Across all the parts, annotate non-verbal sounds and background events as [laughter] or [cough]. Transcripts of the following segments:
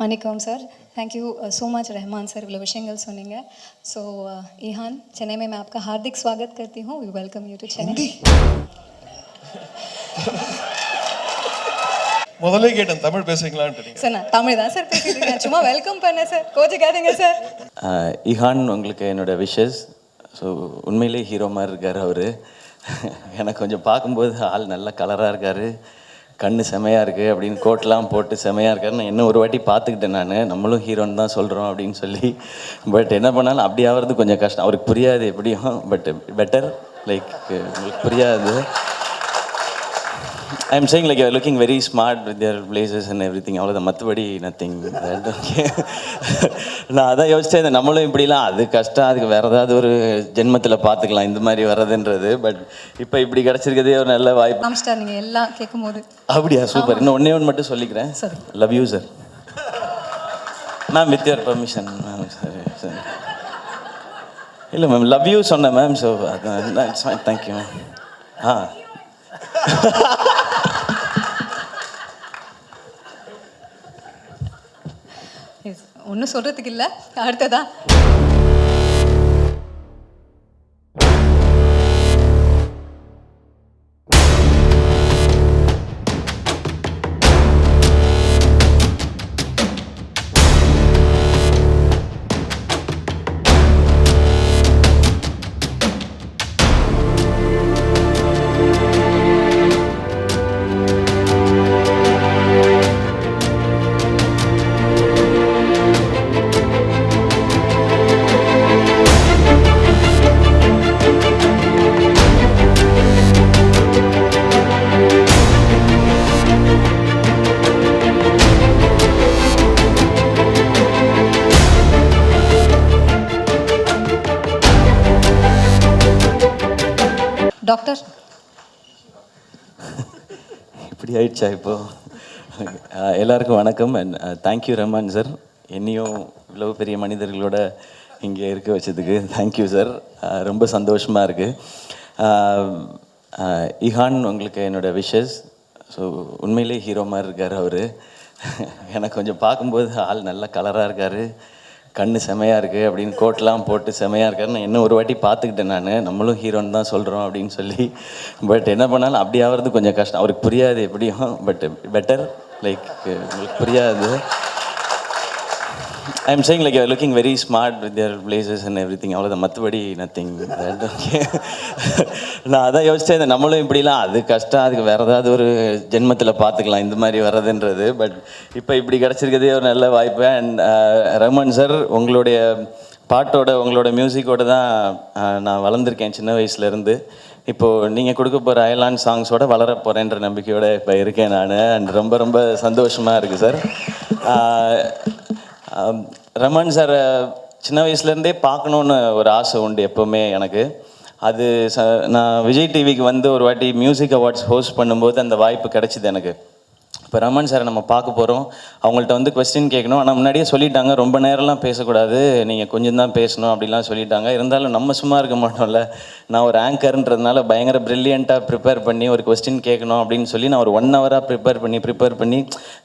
வணக்கம் sir. Thank you so much Rahman sir இவ்வளோ விஷயங்கள் சொன்னீங்க. ஸோ uh, இஹான் சென்னை மேம் मैं ஹார்திக் ஸ்வாகத் स्वागत ஹூ हूँ welcome you you to Chennai முதல்ல கேட்டேன் தமிழ் பேசுவீங்களான்னு சார் நான் தமிழ் தான் சார் பேசிட்டு சும்மா வெல்கம் பண்ணேன் சார். கோச்சிக்காதீங்க சார். இஹான் உங்களுக்கு என்னோட விஷஸ் ஸோ உண்மையிலே ஹீரோ மாதிரி இருக்கார் அவர். எனக்கு கொஞ்சம் பார்க்கும்போது ஆள் நல்ல கலராக இருக்கார். கண்ணு செமையாக இருக்குது அப்படின்னு கோட்லாம் போட்டு செமையாக இருக்காரு. நான் இன்னும் ஒரு வாட்டி பார்த்துக்கிட்டேன் நான். நம்மளும் ஹீரோன்னு தான் சொல்கிறோம் அப்படின்னு சொல்லி. பட் என்ன பண்ணாலும் அப்படி ஆகிறது கொஞ்சம் கஷ்டம். அவருக்கு புரியாது எப்படியும். பட் பெட்டர் லைக் உங்களுக்கு புரியாது. I am saying like looking very smart with their places and everything அவ்வளோதான் மற்றபடி நத்திங் [laughs] நான் அதான் யோசிச்சேன் நம்மளும் இப்படிலாம் அது கஷ்டம் அதுக்கு வேறு ஏதாவது ஒரு ஜென்மத்தில் பார்த்துக்கலாம் இந்த மாதிரி வர்றதுன்றது. பட் இப்போ இப்படி கிடச்சிருக்கதே ஒரு நல்ல வாய்ப்பு. நீங்கள் எல்லாம் கேட்கும் போது அப்படியா சூப்பர் இன்னும் ஒன்றே ஒன்று மட்டும் சொல்லிக்கிறேன். சரி. Love you sir ma'am with your permission ma'am சரி சரி இல்லை மேம் லவ் யூ சொன்னேன் ma'am so fine thank you ma'am ஆ. [laughs] ஒன்றும் சொல்கிறதுக்கு இல்லை. அடுத்ததான் ஆயிடுச்சா இப்போ எல்லாருக்கும் வணக்கம். அண்ட் தேங்க்யூ ரஹ்மான் சார் என்னையும் இவ்வளோ பெரிய மனிதர்களோட இங்கே இருக்க வச்சதுக்கு தேங்க்யூ சார் ரொம்ப சந்தோஷமாக இருக்குது இஹான் உங்களுக்கு என்னோட விஷஸ் ஸோ உண்மையிலே ஹீரோ மாதிரி இருக்கார் அவர். எனக்கு கொஞ்சம் பார்க்கும்போது ஆள் நல்ல கலராக இருக்கார். கண்ணு செமையாக இருக்குது அப்படின்னு கோட்லாம் போட்டு செமையாக இருக்காருன்னு இன்னும் ஒரு வாட்டி பார்த்துக்கிட்டேன் நான். நம்மளும் ஹீரோன்னு தான் சொல்கிறோம் அப்படின்னு சொல்லி. பட் என்ன பண்ணாலும் அப்படி ஆகிறது கொஞ்சம் கஷ்டம். அவருக்கு புரியாது எப்படியும். பட் பெட்டர் லைக் உங்களுக்கு புரியாது. I am saying like looking very smart with their places and everything அவ்வளோதான் மற்றபடி நத்திங் நான் அதான் யோசிச்சேன் நம்மளும் இப்படிலாம் அது கஷ்டம். அதுக்கு வேறு ஏதாவது ஒரு ஜென்மத்தில் பார்த்துக்கலாம் இந்த மாதிரி வர்றதுன்றது. பட் இப்போ இப்படி கிடச்சிருக்கதே ஒரு நல்ல வாய்ப்பு. அண்ட் uh, ரஹ்மான் சார் உங்களுடைய பாட்டோட உங்களோட மியூசிக்கோட தான் uh, நான் வளர்ந்துருக்கேன் சின்ன வயசுலேருந்து. இப்போது நீங்கள் கொடுக்க போகிற அயலான் சாங்ஸோட வளர போகிறேன்ற நம்பிக்கையோட இப்போ இருக்கேன் நான். அண்ட் ரொம்ப ரொம்ப சந்தோஷமாக இருக்குது சார் ரமன் சார் சின்ன வயசுலேருந்தே பார்க்கணுன்னு ஒரு ஆசை உண்டு எப்போவுமே எனக்கு. அது ச நான் விஜய் டிவிக்கு வந்து ஒரு வாட்டி மியூசிக் அவார்ட்ஸ் ஹோஸ்ட் பண்ணும்போது அந்த வாய்ப்பு கிடைச்சிது எனக்கு. இப்போ ரமன் சாரை நம்ம பார்க்க போகிறோம் அவங்கள்ட்ட வந்து கொஸ்டின் கேட்கணும். ஆனால் முன்னாடியே சொல்லிட்டாங்க. ரொம்ப நேரம்லாம் பேசக்கூடாது. நீங்கள் கொஞ்சம் தான் பேசணும் அப்படிலாம் சொல்லிட்டாங்க. இருந்தாலும் நம்ம சும்மா இருக்க மாட்டோம்ல. நான் ஒரு ஆங்கர்ன்றதுனால பயங்கர ப்ரில்லியண்ட்டாக ப்ரிப்பேர் பண்ணி ஒரு கொஸ்டின் கேட்கணும் அப்படின்னு சொல்லி நான் ஒரு ஒன் ஹவராக ப்ரிப்பேர் பண்ணி ப்ரிப்பேர் பண்ணி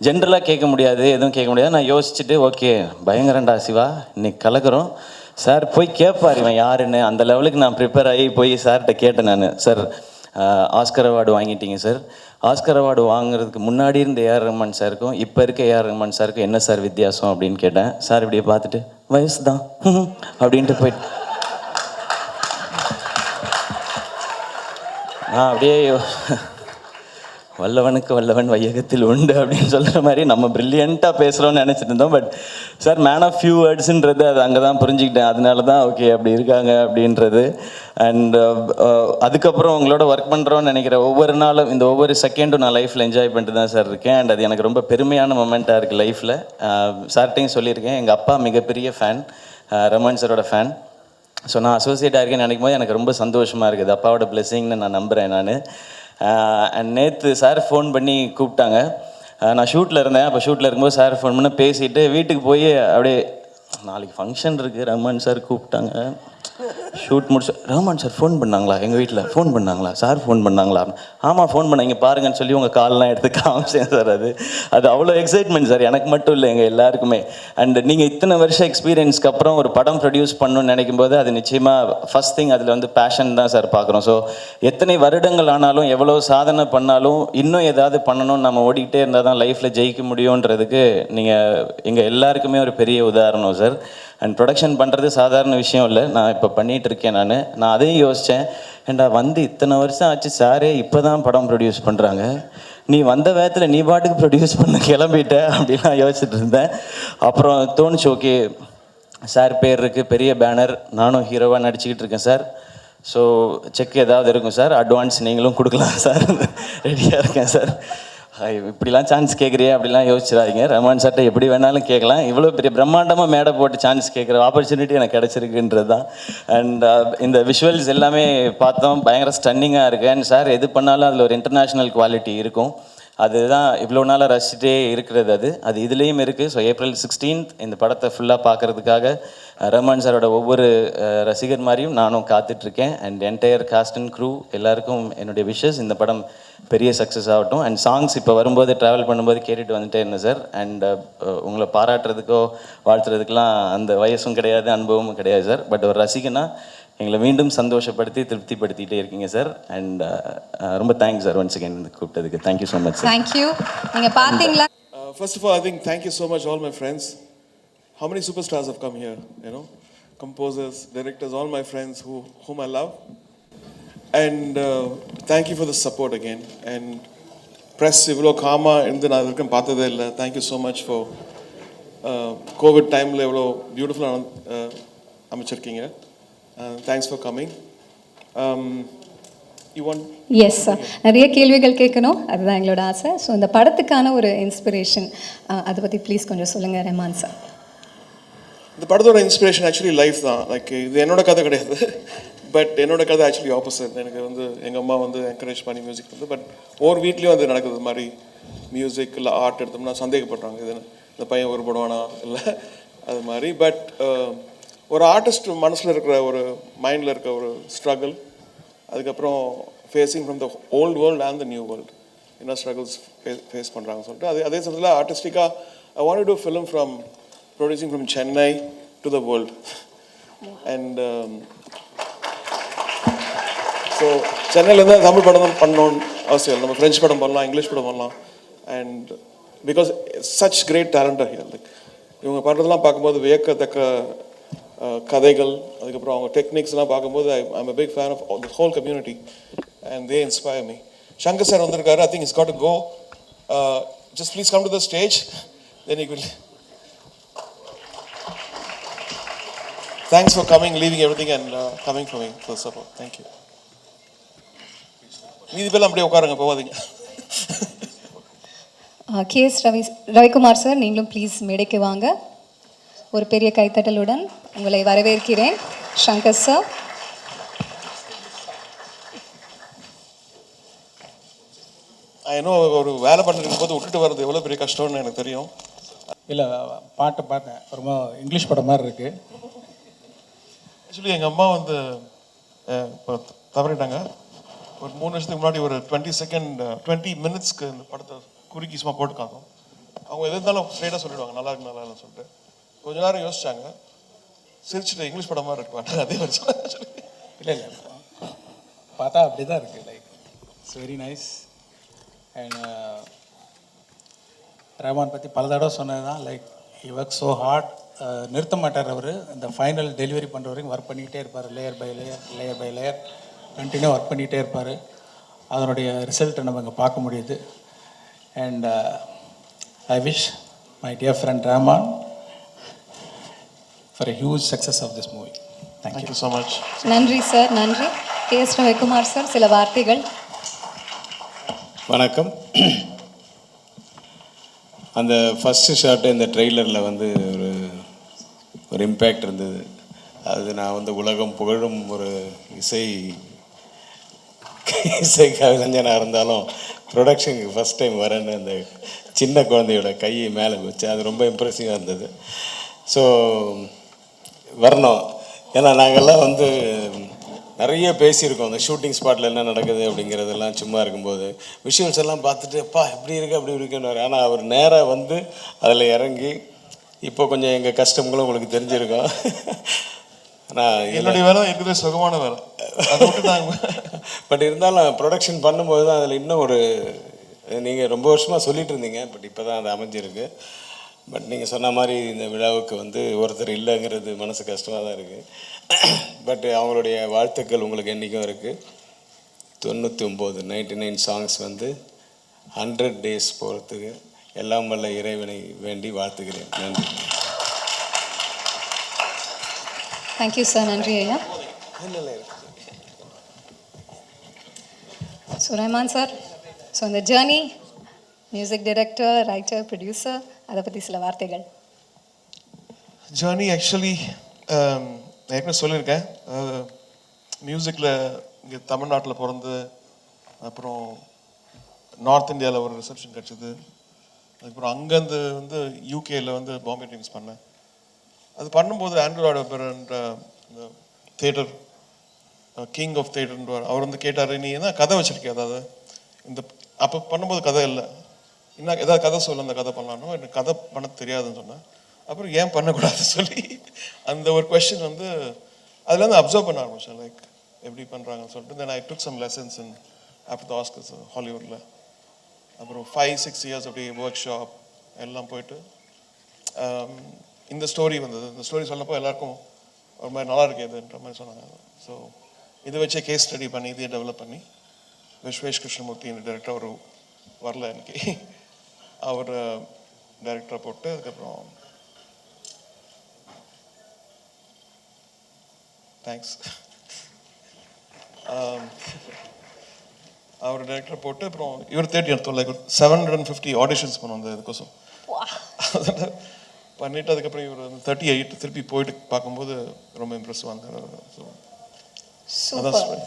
ஜென்ரலாக கேட்க முடியாது. எதுவும் கேட்க முடியாது. நான் யோசிச்சுட்டு ஓகே பயங்கரண்டா சிவா இன்னைக்கு கலக்குறோம். சார் போய் கேட்பார் இவன் யாருன்னு. அந்த லெவலுக்கு நான் ப்ரிப்பேர் ஆகி போய் சார்கிட்ட கேட்டேன் நான். சார் ஆஸ்கர் அவார்டு வாங்கிட்டீங்க சார் ஆஸ்கர் அவார்டு வாங்குறதுக்கு முன்னாடி இருந்த ஏஆர் ரஹ்மான் சாருக்கும் இப்போ இருக்க ஏஆர் ரஹ்மான் சாருக்கும் என்ன சார் வித்தியாசம் அப்படின்னு கேட்டேன். சார் இப்படியே பார்த்துட்டு வயசு தான் [laughs] அப்படின்ட்டு போயிட்டு. நான் அப்படியே வல்லவனுக்கு வல்லவன் வையகத்தில் உண்டு அப்படின்னு சொல்கிற மாதிரி நம்ம ப்ரில்லியண்ட்டாக பேசுகிறோம்னு நினச்சிட்டு இருந்தோம் but sir man of few வேர்ட்ஸுன்றது அது அங்கே தான் புரிஞ்சுக்கிட்டேன். அதனால தான் ஓகே அப்படி இருக்காங்க அப்படின்றது. அண்ட் uh, uh, அதுக்கப்புறம் உங்களோட ஒர்க் பண்ணுறோன்னு நினைக்கிற ஒவ்வொரு நாளும் இந்த ஒவ்வொரு செகண்டும் நான் லைஃப்பில் என்ஜாய் பண்ணிட்டு தான் சார் இருக்கேன். அண்ட் அது எனக்கு ரொம்ப பெருமையான மொமெண்ட்டாக இருக்குது லைஃப்பில் uh, சார்ட்டையும் சொல்லியிருக்கேன். எங்கள் அப்பா மிகப்பெரிய ஃபேன் ரமன் சாரோட ஃபேன் ஸோ நான் அசோசியேட் ஆயிருக்கேன்னு நினைக்கும் போது எனக்கு ரொம்ப சந்தோஷமாக இருக்குது. அப்பாவோட பிளெஸிங்னு நான் நம்புகிறேன் நான். நேற்று சார் ஃபோன் பண்ணி கூப்பிட்டாங்க. நான் ஷூட்டில் இருந்தேன். அப்போ ஷூட்டில் இருக்கும்போது சார் ஃபோன் பண்ணி பேசிட்டு வீட்டுக்கு போய் அப்படியே நாளைக்கு ஃபங்க்ஷன் இருக்குது ரமன் சார் கூப்பிட்டாங்க. ஷூட் முடிச்சு. ரஹ்மான் சார் ஃபோன் பண்ணாங்களா? எங்கள் வீட்டில் ஃபோன் பண்ணாங்களா? சார் ஃபோன் பண்ணாங்களா? ஆமாம் ஃபோன் பண்ணாங்க பாருங்கன்னு சொல்லி உங்கள் கால்லாம் எடுத்து காமிச்சேன் சார் அது. அது அவ்வளோ எக்ஸைட்மெண்ட் சார் எனக்கு மட்டும் இல்லை எங்கள் எல்லாருக்குமே. அண்ட் நீங்கள் இத்தனை வருஷம் எக்ஸ்பீரியன்ஸ்க்கு அப்புறம் ஒரு படம் ப்ரொடியூஸ் பண்ணணும்னு நினைக்கும் போது அது நிச்சயமாக ஃபஸ்ட் திங் அதில் வந்து பேஷன் தான் சார் பார்க்குறோம் ஸோ எத்தனை வருடங்கள் ஆனாலும் எவ்வளோ சாதனை பண்ணாலும் இன்னும் ஏதாவது பண்ணணும்னு நம்ம ஓடிக்கிட்டே இருந்தால் தான் லைஃப்பில் ஜெயிக்க முடியுன்றதுக்கு நீங்கள் எங்கள் எல்லாருக்குமே ஒரு பெரிய உதாரணம் சார் அண்ட் ப்ரொடக்ஷன் பண்ணுறது சாதாரண விஷயம் இல்லை. நான் இப்போ பண்ணிகிட்டு இருக்கேன் நான். நான் அதையும் யோசித்தேன் ஏண்டா வந்து இத்தனை வருஷம் ஆச்சு சாரே இப்போ தான் படம் ப்ரொடியூஸ் பண்ணுறாங்க நீ வந்த வேகத்தில் நீ பாட்டுக்கு ப்ரொடியூஸ் பண்ண கிளம்பிட்ட அப்படின்லாம் யோசிச்சுட்டு இருந்தேன் அப்புறம் தோணுச்சு ஓகே சார் பேர் இருக்குது பெரிய பேனர் நானும் ஹீரோவாக நடிச்சுக்கிட்டு இருக்கேன் சார். ஸோ செக் ஏதாவது இருக்கும் சார். அட்வான்ஸ் நீங்களும் கொடுக்கலாம் சார். [laughs] ரெடியாக இருக்கேன் சார். இப்படிலாம் சான்ஸ் கேட்குறியே அப்படிலாம் யோசிச்சிடாதீங்க. ரஹ்மான் சார்ட்ட எப்படி வேணாலும் கேட்கலாம். இவ்வளோ பெரிய பிரம்மாண்டமாக மேடை போட்டு சான்ஸ் கேட்குற ஆப்பர்ச்சுனிட்டி எனக்கு கிடச்சிருக்குன்றது தான். அண்ட் uh, இந்த விஷுவல்ஸ் எல்லாமே பார்த்தோம். பயங்கர ஸ்டன்னிங்காக இருக்குது அண்ட் சார் எது பண்ணாலும் அதில் ஒரு இன்டர்நேஷ்னல் குவாலிட்டி இருக்கும். அதுதான் இவ்வளோ நாளாக ரசிச்சுட்டே இருக்கிறது அது. அது இதுலேயும் இருக்குது ஸோ ஏப்ரல் சிக்ஸ்டீன்த் இந்த படத்தை ஃபுல்லாக பார்க்கறதுக்காக ரஹ்மான் சாரோட ஒவ்வொரு ரசிகர் மாதிரியும் நானும் காத்துட்ருக்கேன். And entire cast and crew எல்லாருக்கும் என்னுடைய விஷஸ் இந்த படம் பெரிய சக்ஸஸ் ஆகட்டும். அண்ட் சாங்ஸ் இப்போ வரும்போது ட்ராவல் பண்ணும்போது கேட்டுட்டு வந்துட்டே இருந்தேன் சார் அண்ட் உங்களை பாராட்டுறதுக்கோ வாழ்த்துறதுக்கெலாம் அந்த வயசும் கிடையாது அனுபவமும் கிடையாது சார் பட் ஒரு ரசிகனா எங்களை மீண்டும் சந்தோஷப்படுத்தி திருப்திப்படுத்திட்டே இருக்கீங்க சார் அண்ட் ரொம்ப thanks sir once again கூப்பிட்டதுக்கு. Thank you so much sir thank you நீங்கள் பார்த்தீங்களா? First of all, I think thank you so much, all my friends. How many superstars have come here? You know, composers, directors, all my friends who whom I love. And uh, thank you for the support again. And press இவ்வளோ காமாக இருந்து நான் வரைக்கும் பார்த்ததே இல்லை. Thank you so much for Covid டைமில் எவ்வளோ பியூட்டிஃபுல்லாக அமைச்சிருக்கீங்க. Thanks for coming yes sir நிறைய கேள்விகள் கேட்கணும். அதுதான் எங்களோட ஆசை. ஸோ இந்த படத்துக்கான ஒரு இன்ஸ்பிரேஷன் அதை பற்றி ப்ளீஸ் கொஞ்சம் சொல்லுங்கள் ரெஹ்மான் சார் இந்த படத்தோட இன்ஸ்பிரேஷன் ஆக்சுவலி லைஃப் தான். லைக் இது என்னோட கதை கிடையாது. பட் என்னோட கதை ஆக்சுவலி ஆப்போசிட் எனக்கு வந்து எங்கள் அம்மா வந்து என்கரேஜ் பண்ணி மியூசிக் வந்து பட் ஒவ்வொரு வீட்லேயும் வந்து நடக்குது இது மாதிரி மியூசிக் இல்லை ஆர்ட் எடுத்தோம்னா சந்தேகப்படுறாங்க. இது இந்த பையன் ஒரு படுவானா? இல்லை அது மாதிரி. பட் um, ஒரு ஆர்டிஸ்ட் மனசில் இருக்கிற ஒரு மைண்டில் இருக்க ஒரு ஸ்ட்ரகிள் அதுக்கப்புறம் facing from the old world and the new world என்ன ஸ்ட்ரகிள்ஸ் ஃபேஸ் பண்ணுறாங்கன்னு சொல்லிட்டு அதே அதே சமயத்தில் ஆர்டிஸ்டிக்காக I want to film from producing from Chennai to the world and so சென்னையிலேருந்து தமிழ் படம் தான் பண்ணணும்னு அவசியம் இல்லை. நம்ம ஃப்ரெஞ்ச் படம் பண்ணலாம் இங்கிலீஷ் படம் பண்ணலாம். And because such great talent here like இவங்க பண்ணுறதெல்லாம் பார்க்கும்போது வியக்கத்தக்க கதைகள் அதுக்கப்புறம் அவங்க டெக்னிக்ஸ்லாம் பார்க்கும்போது I I'm a big fan of the whole community and they inspire me Shankar sir வந்திருக்காரு. I think is got to go just please come to the stage then you will Thanks for coming, leaving everything and uh, coming for me for support. Thank you. மீதி பேர்லாம் அப்படியே உட்காருங்க போகாதீங்க. K S Ravi Ravikumar sir நீங்களும் please மேடைக்கு வாங்க. ஒரு பெரிய கைத்தட்டலுடன் உங்களை வரவேற்கிறேன் சங்கர் சார் ஏன்னோ ஒரு வேலை பண்ணிருக்கும் போது விட்டுட்டு வர்றது எவ்வளோ பெரிய கஷ்டம்னு எனக்கு தெரியும். இல்லை பாட்டை பார்த்தேன் ரொம்ப இங்கிலீஷ் படம் மாதிரி இருக்கு. ஆக்சுவலி எங்கள் அம்மா வந்து இப்போ தவறிட்டாங்க. ஒரு மூணு வருஷத்துக்கு முன்னாடி ஒரு டுவெண்ட்டி செகண்ட் டுவெண்ட்டி மினிட்ஸ்க்கு இந்த படத்தை குறுக்கி சும்மா போட்டுக்காங்க. அவங்க எது இருந்தாலும் ஸ்ட்ரைட்டாக சொல்லிடுவாங்க. நல்லா இருக்கு நல்லா இல்லைன்னு சொல்லிட்டு. கொஞ்ச நேரம் யோசிச்சாங்க. சிரிச்சுட்டு இங்கிலீஷ் படம் மாதிரி இருக்கு அதே வருஷம் இல்லை இல்லை. பார்த்தா அப்படி தான் இருக்குது like it's very nice and Rahman பற்றி பல தடவை சொன்னது தான் like he work so hard நிறுத்த மாட்டார் அவர். இந்த ஃபைனல் டெலிவரி பண்ணுற வரைக்கும் ஒர்க் பண்ணிக்கிட்டே இருப்பார். Layer by layer layer by layer continue work பண்ணிகிட்டே இருப்பார். அதனுடைய ரிசல்ட்டை நம்ம இங்கே பார்க்க முடியுது. And I wish my dear friend Rahman for a huge success of this movie. Thank you. Thank you so much நன்றி சார் நன்றி. கே. எஸ். ரவிக்குமார் சார் சில வார்த்தைகள். வணக்கம். அந்த ஃபஸ்ட்டு ஷாட்டு இந்த ட்ரெய்லரில் வந்து ஒரு ஒரு இம்பேக்ட் இருந்தது. அது நான் வந்து உலகம் புகழும் ஒரு இசை இசை கவிஞனாக இருந்தாலும் ப்ரொடக்ஷனுக்கு ஃபஸ்ட் டைம் வரேன்னு அந்த சின்ன குழந்தையோட கையை மேலே வச்சு அது ரொம்ப இம்ப்ரெசிவாக இருந்தது. ஸோ வரணும். ஏன்னா நாங்கள்லாம் வந்து நிறைய பேசியிருக்கோம். அந்த ஷூட்டிங் ஸ்பாட்டில் என்ன நடக்குது அப்படிங்கிறதெல்லாம் சும்மா இருக்கும்போது விஷுவல்ஸ் எல்லாம் பார்த்துட்டு அப்பா இப்படி இருக்கு அப்படி இருக்குன்னு ஆனால் அவர் நேராக வந்து அதில் இறங்கி இப்போ கொஞ்சம் எங்கள் கஷ்டங்களும் உங்களுக்கு தெரிஞ்சிருக்கும் ஆனால் என்னுடைய வேலை இருக்கிற சுகமான வேலை. அதை பட் இருந்தாலும் ப்ரொடக்ஷன் பண்ணும்போது தான் அதில் இன்னும் ஒரு நீங்கள் ரொம்ப வருஷமாக சொல்லிட்டு இருந்தீங்க. பட் இப்போ தான் அது அமைஞ்சிருக்கு. பட் நீங்கள் சொன்ன மாதிரி இந்த விழாவுக்கு வந்து ஒருத்தர் இல்லைங்கிறது மனசு கஷ்டமாக தான் இருக்குது பட் அவங்களுடைய வாழ்த்துக்கள் உங்களுக்கு என்றைக்கும் இருக்குது தொண்ணூற்றி ஒம்பது நைன்டி நைன் சாங்ஸ் வந்து ஹண்ட்ரட் டேஸ் போகிறதுக்கு எல்லாம் வல்ல இறைவனை வேண்டி வாழ்த்துக்கிறேன் நன்றி. தேங்க்யூ சார் நன்றி ஐயா. ஸோ ரஹ்மான் சார் ஸோ இந்த journey music director writer producer அதை பற்றி சில வார்த்தைகள். ஜேர்னி ஆக்சுவலி um, நான் ஏற்கனவே சொல்லியிருக்கேன். மியூசிக்கில் இங்கே தமிழ்நாட்டில் பிறந்து அப்புறம் நார்த் இந்தியாவில் ஒரு ரிசப்ஷன் கிடச்சிது. அதுக்கப்புறம் அங்கேருந்து வந்து யூகேயில் வந்து பாம்பே ட்ரீம்ஸ் பண்ணேன். அது பண்ணும்போது ஆண்ட்ராய்டு பெறன்ற இந்த தேட்டர் கிங் ஆஃப் தேட்டர்ன்றவர் அவர் வந்து கேட்டார் நீ என்ன கதை வச்சிருக்கிய அதாவது இந்த அப்போ பண்ணும்போது கதை இல்லை. என்ன ஏதாவது கதை சொல்ல அந்த கதை பண்ணலான்னு எனக்கு கதை பண்ண தெரியாதுன்னு சொன்னேன். அப்புறம் ஏன் பண்ணக்கூடாதுன்னு சொல்லி [laughs] அந்த ஒரு கொஸ்டின் வந்து அதுலேருந்து அப்சர்வ் பண்ண ஆரம்பிச்சேன். லைக் எப்படி பண்ணுறாங்கன்னு சொல்லிட்டு. Then I took some lessons in after the Oscars ஹாலிவுட்டில் அப்புறம் ஃபைவ் சிக்ஸ் இயர்ஸ் அப்படி ஒர்க் ஷாப் எல்லாம் போயிட்டு um, இந்த ஸ்டோரி வந்தது. இந்த ஸ்டோரி சொல்லப்போ எல்லாருக்கும் ஒரு மாதிரி நல்லா இருக்கேதுன்ற மாதிரி சொன்னாங்க. ஸோ இதை வச்சே கேஸ் ஸ்டடி பண்ணி இதையே டெவலப் பண்ணி விஸ்வேஷ் கிருஷ்ணமூர்த்தி இந்த டேரக்டர் ஒரு வரல எனக்கு [laughs] அவர் uh, டைரக்டரை போட்டு அதுக்கப்புறம் தேங்க்ஸ் [laughs] அவர் டைரக்டர் போட்டு அப்புறம் இவர் தேடி எடுத்தோம். Like seven hundred and fifty auditions பண்ணோம் அந்த இதுக்கோசம். அதில் பண்ணிட்டு அதுக்கப்புறம் இவர் தேர்ட்டி எயிட் திருப்பி போயிட்டு பார்க்கும்போது ரொம்ப இம்ப்ரெஸ் வந்தார் so super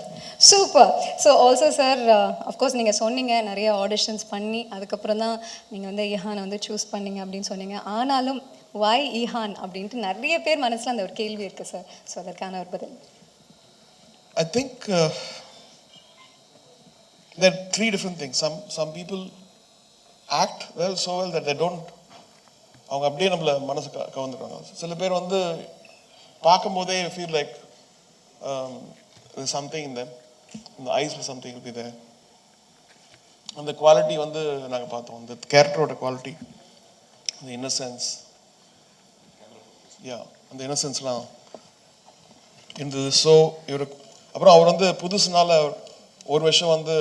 super so also sir of course நீங்கள் சொன்னீங்க நிறைய ஆடிஷன்ஸ் பண்ணி அதுக்கப்புறம் தான் நீங்கள் வந்து ஈஹானை வந்து சூஸ் பண்ணீங்க அப்படின்னு சொன்னீங்க. ஆனாலும் வை ஈஹான் அப்படின்ட்டு நிறைய பேர் மனசில் அந்த ஒரு கேள்வி இருக்குது சார் ஸோ அதற்கான ஒரு பதில். Think uh, there are three different things. Some some people act well so well that they don't. அவங்க அப்படியே நம்மள மனசு க கவர்ந்துருக்காங்க சில பேர் வந்து பார்க்கும்போதே ஃபீல் லைக் சம்திங் இந்த இந்த ஐஸில் சம்திங் இது அந்த குவாலிட்டி வந்து நாங்கள் பார்த்தோம். இந்த கேரக்டரோட குவாலிட்டி அந்த இன்னசென்ஸ் யா அந்த இன்னசென்ஸ்லாம் இருந்தது. ஸோ இவர் அப்புறம் அவர் வந்து புதுசுனால ஒரு வருஷம் வந்து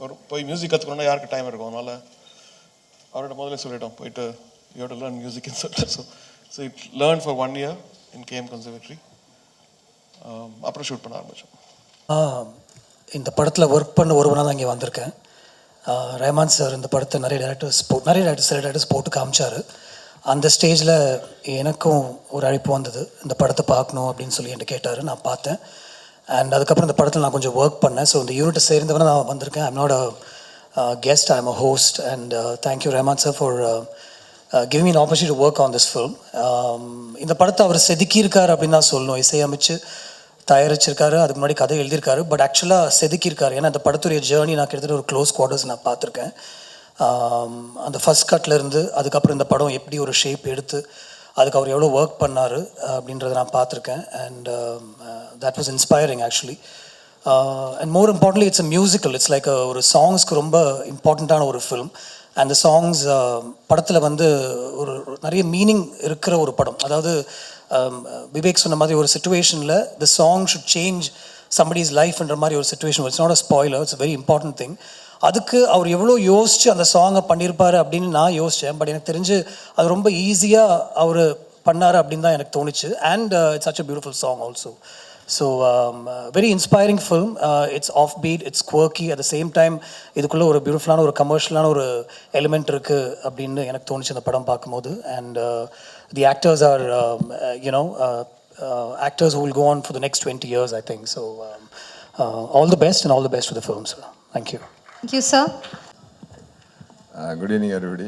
ஒரு போய் மியூசிக் கற்றுக்கணும்னா யாருக்கு டைம் இருக்கும்? அதனால் அவரோட முதல்ல சொல்லிட்டோம். போயிட்டு யோட லேர்ன் மியூசிக்னு சொல்லிட்டு so so it learn for one year in KM conservatory அப்புறம் ஷூட் பண்ண ஆரம்பித்தோம் ஆ, இந்த படத்தில் ஒர்க் பண்ண ஒருவனாக தான் இங்கே வந்திருக்கேன். ரஹமான் சார் இந்த படத்தை நிறைய டேரக்டர்ஸ் போ நிறைய டேரக்டர்ஸ் சில டேரக்டர்ஸ் போட்டு காமிச்சார். அந்த ஸ்டேஜில் எனக்கும் ஒரு அழைப்பு வந்தது. இந்த படத்தை பார்க்கணும் அப்படின்னு சொல்லி என்கிட்ட கேட்டார். நான் பார்த்தேன். அண்ட் அதுக்கப்புறம் இந்த படத்தில் நான் கொஞ்சம் ஒர்க் பண்ணேன். ஸோ இந்த யூனிட்டை சேர்ந்தவன நான் வந்திருக்கேன். I'm not a guest I'm a host and thank you Rahman sir for give me opportunity work on this film இந்த படத்தை அவர் செதுக்கியிருக்கார் அப்படின்னு தான் சொல்லணும். இசையமைச்சு தயாரிச்சிருக்காரு. அதுக்கு முன்னாடி கதை எழுதியிருக்காரு. பட் ஆக்சுவலாக செதுக்கியிருக்காரு. ஏன்னா அந்த படத்துடைய ஜேர்னி நான் கிட்டத்தட்ட ஒரு க்ளோஸ் குவார்டர்ஸ் நான் பார்த்துருக்கேன். Um, அந்த ஃபஸ்ட் கட்லேருந்து அதுக்கப்புறம் இந்த படம் எப்படி ஒரு ஷேப் எடுத்து அதுக்கு அவர் எவ்வளோ ஒர்க் பண்ணார் அப்படின்றத நான் பார்த்துருக்கேன். And that was inspiring actually and more importantly it's a musical it's like ஒரு சாங்ஸ்க்கு ரொம்ப இம்பார்ட்டண்ட்டான ஒரு ஃபிலிம் அந்த சாங்ஸ் படத்தில் வந்து ஒரு நிறைய மீனிங் இருக்கிற ஒரு படம். அதாவது um, விவேக் சொன்ன மாதிரி ஒரு சுச்சுவேஷனில் the song should change somebody is லைஃப்ன்ற மாதிரி ஒரு situation it's not a spoiler it's very important thing அதுக்கு அவர் எவ்வளோ யோசித்து அந்த சாங்கை பண்ணியிருப்பாரு அப்படின்னு நான் யோசித்தேன் பட் எனக்கு தெரிஞ்சு அது ரொம்ப ஈஸியாக அவர் பண்ணார் அப்படின்னு தான் எனக்கு தோணுச்சு. And it's such a beautiful song also so very inspiring film it's offbeat it's quirky at the same time இதுக்குள்ளே ஒரு பியூட்டிஃபுல்லான ஒரு கமர்ஷியலான ஒரு எலிமெண்ட் இருக்குது அப்படின்னு எனக்கு தோணுச்சு அந்த படம் பார்க்கும்போது. And the actors are you know actors who will go on for the next 20 years, I think. So, um, uh, all the best and all the best for the thank you sir good evening அறுபடி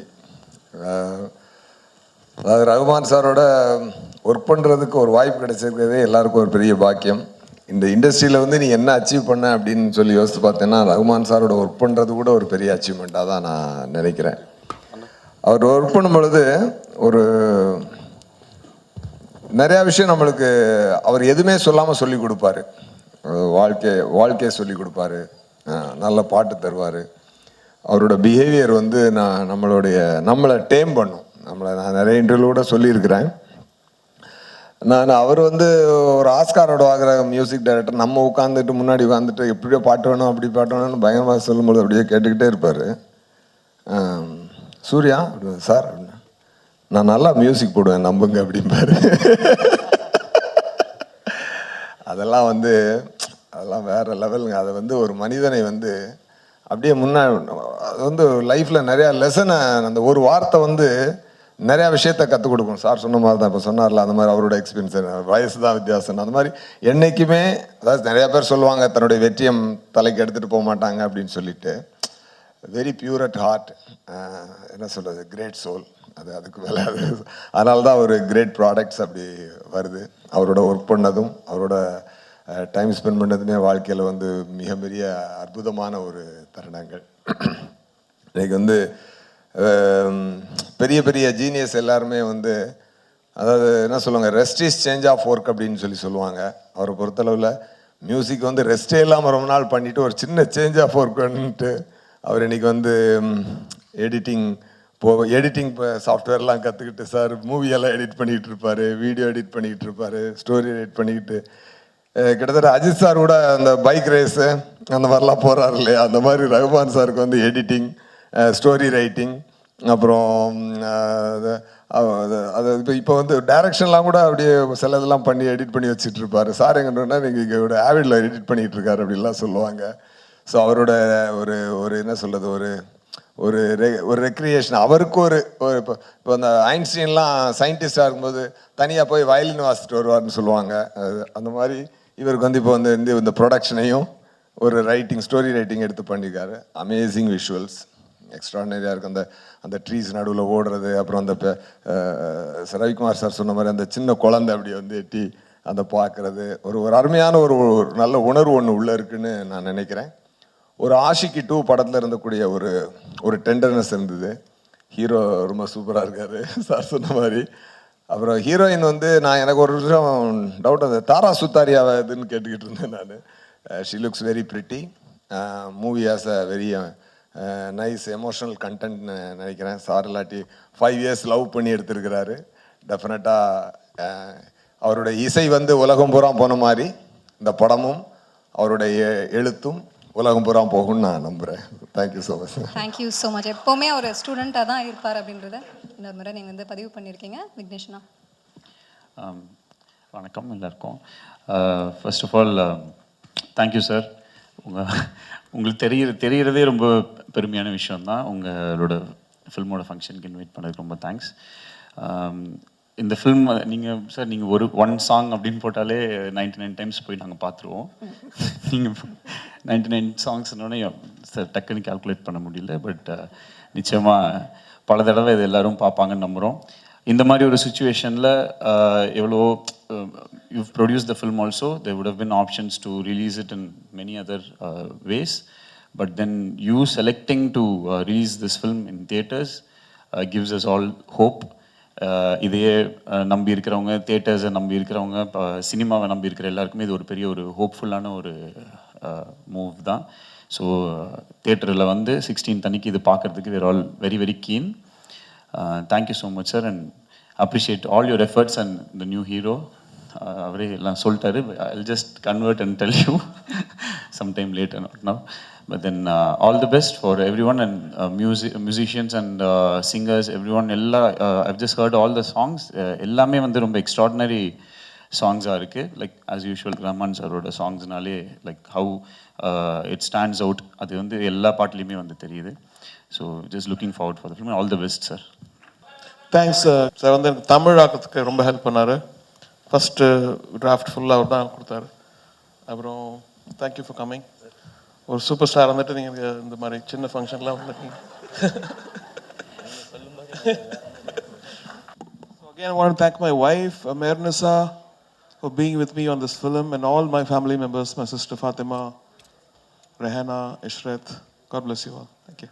அதாவது ரகுமான் சாரோட work பண்ணுறதுக்கு ஒரு வாய்ப்பு கிடைச்சிருக்கிறதே எல்லாருக்கும் ஒரு பெரிய பாக்கியம். இந்த இண்டஸ்ட்ரியில் வந்து நீ என்ன அச்சீவ் பண்ண அப்படின்னு சொல்லி யோசித்து பார்த்தேன்னா ரகுமான் சாரோட ஒர்க் பண்ணுறது கூட ஒரு பெரிய அச்சீவ்மெண்ட்டாக தான் நான் நினைக்கிறேன். அவர் ஒர்க் பண்ணும் பொழுது ஒரு நிறையா விஷயம் நம்மளுக்கு அவர் எதுவுமே சொல்லாமல் சொல்லி கொடுப்பாரு. வாழ்க்கை வாழ்க்கையை சொல்லி கொடுப்பாரு. நல்ல பாட்டு தருவார். அவரோட பிஹேவியர் வந்து நான் நம்மளுடைய நம்மளை டேம் பண்ணும். நம்மளை நான் நிறைய இன்டர்வியூட சொல்லியிருக்கிறேன். நான் அவர் வந்து ஒரு ஆஸ்காரோட வாங்குற மியூசிக் டைரக்டர் நம்ம உட்காந்துட்டு முன்னாடி உட்காந்துட்டு எப்படியோ பாட்டு வேணும் அப்படி பாட்டு வேணும்னு பயங்கரமாக சொல்லும்போது அப்படியே கேட்டுக்கிட்டே இருப்பார். சூர்யா சார் அப்படின்னா நான் நல்லா மியூசிக் போடுவேன் நம்புங்க அப்படிம்பாரு. [laughs] அதெல்லாம் வந்து அதெல்லாம் வேற லெவலுங்க. அதை வந்து ஒரு மனிதனை வந்து அப்படியே முன்னா அது வந்து லைஃப்பில் நிறையா லெசனை அந்த ஒரு வார்த்தை வந்து நிறையா விஷயத்த கற்றுக் கொடுக்கும். சார் சொன்ன மாதிரி தான் இப்போ சொன்னார்ல அந்த மாதிரி அவரோட எக்ஸ்பீரியன்ஸ் வயசு தான் வித்தியாசம் அந்த மாதிரி என்றைக்குமே அதாவது நிறையா பேர் சொல்லுவாங்க தன்னுடைய வெற்றியம் தலைக்கு எடுத்துகிட்டு போக மாட்டாங்க அப்படின்னு சொல்லிட்டு. வெரி பியூர் அட் ஹார்ட் என்ன சொல்கிறது கிரேட் சோல் அது அதுக்கு மேலே அது அதனால தான் ஒரு கிரேட் ப்ராடக்ட்ஸ் அப்படி வருது. அவரோட ஒர்க் பண்ணதும் அவரோட டைம் ஸ்பெண்ட் பண்ணதுமே வாழ்க்கையில் வந்து மிக பெரிய அற்புதமான ஒரு தருணங்கள். இன்றைக்கி வந்து பெரிய பெரிய ஜீனியஸ் எல்லாருமே வந்து அதாவது என்ன சொல்லுவாங்க rest is change of work அப்படின்னு சொல்லி சொல்லுவாங்க. அவரை பொறுத்தளவில் மியூசிக் வந்து ரெஸ்டே இல்லாமல் ரொம்ப நாள் பண்ணிவிட்டு ஒரு சின்ன சேஞ்ச் ஆஃப் ஒர்க் பண்ணிட்டு அவர் இன்றைக்கி வந்து எடிட்டிங் போ எடிட்டிங் சாஃப்ட்வேர்லாம் கற்றுக்கிட்டு சார் மூவியெல்லாம் எடிட் பண்ணிகிட்டு இருப்பார் வீடியோ எடிட் பண்ணிக்கிட்டு இருப்பார் ஸ்டோரி எடிட் பண்ணிக்கிட்டு கிட்டத்தட்ட அஜித் சார் கூட அந்த பைக் ரேஸு அந்த மாதிரிலாம் போகிறாரு இல்லையா? அந்த மாதிரி ரகுமான் சாருக்கு வந்து எடிட்டிங் ஸ்டோரி ரைட்டிங் அப்புறம் அது இப்போ இப்போ வந்து டைரக்ஷன்லாம் கூட அப்படியே சில இதெல்லாம் பண்ணி எடிட் பண்ணி வச்சுட்டு இருப்பார். சார் எங்கன்னா நீங்கள் இங்கே ஆவிடில் எடிட் பண்ணிகிட்டு இருக்காரு அப்படிலாம் சொல்லுவாங்க. ஸோ அவரோட ஒரு ஒரு என்ன சொல்கிறது ஒரு ஒரு ரெ- ஒரு ரெக்ரியேஷன் அவருக்கு ஒரு ஒரு இப்போ இப்போ அந்த ஐன்ஸ்டீன்லாம் சயின்டிஸ்டாக இருக்கும்போது தனியாக போய் வயலின் வாசிட்டு வருவார்னு சொல்லுவாங்க. அது அந்த மாதிரி இவருக்கு வந்து இப்போ வந்து இந்த இந்த ப்ரொடக்ஷனையும் ஒரு ரைட்டிங் ஸ்டோரி ரைட்டிங் எடுத்து பண்ணியிருக்காரு. அமேசிங் விஷுவல்ஸ் எக்ஸ்ட்ராடனரியாக இருக்கும். அந்த அந்த ட்ரீஸ் நடுவில் ஓடுறது அப்புறம் அந்த பெ- ரவிக்குமார் சார் சொன்ன மாதிரி அந்த சின்ன குழந்தை அப்படி வந்து எட்டி அந்த பார்க்குறது. ஒரு ஒரு அருமையான ஒரு ஒரு நல்ல உணர்வு ஒன்று உள்ளே இருக்குன்னு நான் நினைக்கிறேன். ஒரு ஆஷிக்கு டூ படத்தில் இருந்தக்கூடிய ஒரு ஒரு டெண்டர்னஸ் இருந்தது. ஹீரோ ரொம்ப சூப்பராக இருக்காரு. சார் சொன்ன மாதிரி. அப்புறம் ஹீரோயின் வந்து நான் எனக்கு ஒரு விஷயம் டவுட் அந்த தாரா சுத்தாரியாவை இதுன்னு கேட்டுக்கிட்டு இருந்தேன் நான். She looks very pretty movie as a very nice emotional கண்டென்ட்னு நினைக்கிறேன். சார் இல்லாட்டி ஃபைவ் இயர்ஸ் லவ் பண்ணி எடுத்திருக்கிறாரு. டெஃபினட்டாக uh, அவருடைய இசை வந்து உலகம் பூரா போன மாதிரி. இந்த படமும் அவருடைய எ- எழுத்தும் உலகம் பூரா போகும்னு நான் நம்புகிறேன் thank you so much thank you so much எப்போவுமே ஒரு ஸ்டூடெண்ட்டாக தான் இருப்பார் அப்படின்றத இன்னொரு முறை நீங்கள் வந்து பதிவு பண்ணியிருக்கீங்க. விக்னேஷ்னா ஆம், வணக்கம் எல்லாருக்கும். First of all thank you sir உங்கள் உங்களுக்கு தெரிய தெரியறதே ரொம்ப பெருமையான விஷயம்தான். உங்களோட ஃபில்மோட ஃபங்க்ஷனுக்கு இன்வைட் பண்ணதுக்கு ரொம்ப தேங்க்ஸ் இந்த ஃபில்ம் நீங்கள் சார் நீங்கள் ஒரு ஒன் சாங் அப்படின்னு போட்டாலே நைன்டி நைன் டைம்ஸ் போய் நாங்கள் பார்த்துருவோம். நீங்கள் நைன்டி நைன் சாங்ஸ்னோடனே டக்குன்னு கால்குலேட் பண்ண முடியல பட் uh, நிச்சயமாக பல தடவை இது எல்லோரும் பார்ப்பாங்கன்னு நம்புகிறோம் இந்த மாதிரி ஒரு சுச்சுவேஷனில் uh, எவ்வளோ you produce the film also they would have been options to release it in many other ways but then you selecting to release this film in theatres gives us all hope இதையே uh, நம்பி இருக்கிறவங்க தியேட்டர்ஸை நம்பி இருக்கிறவங்க இப்போ சினிமாவை நம்பி இருக்கிற எல்லாருக்குமே இது ஒரு பெரிய ஒரு ஹோப்ஃபுல்லான ஒரு மூவ் தான். ஸோ தேட்டரில் வந்து சிக்ஸ்டீன் அன்னைக்கு இது பார்க்கறதுக்கு were all very very keen thank you so much sir and appreciate all your efforts and the new hero அவரே எல்லாம் சொல்லிட்டாரு. I just convert and tell you sometime late and now but then all the best for everyone and music musicians and singers everyone எல்லா I've just heard all the songs எல்லாமே வந்து ரொம்ப extraordinary சாங்ஸாக இருக்குது like as usual Rahman சாரோட சாங்ஸ்னாலே like how it stands out அது வந்து எல்லா பாட்டுலேயுமே வந்து தெரியுது so just looking forward for the film all the best sir thanks sir sir வந்து எனக்கு தமிழ் ஆக்கிறதுக்கு ரொம்ப ஹெல்ப் பண்ணார் ஃபஸ்ட்டு டிராஃப்ட் ஃபுல்லாக அவர் தான் கொடுத்தாரு அப்புறம் தேங்க்யூ ஃபார் கம்மிங் ஒரு சூப்பர் ஸ்டார் வந்துட்டு நீங்கள் இந்த மாதிரி சின்ன ஃபங்க்ஷன்லாம் வந்துருக்கீங்க Again, I want to thank my wife, uh, Mernisa, for being with me on this film, and all my family members, my sister Fatima, Rehana, Ishrat. God bless you all. Thank you.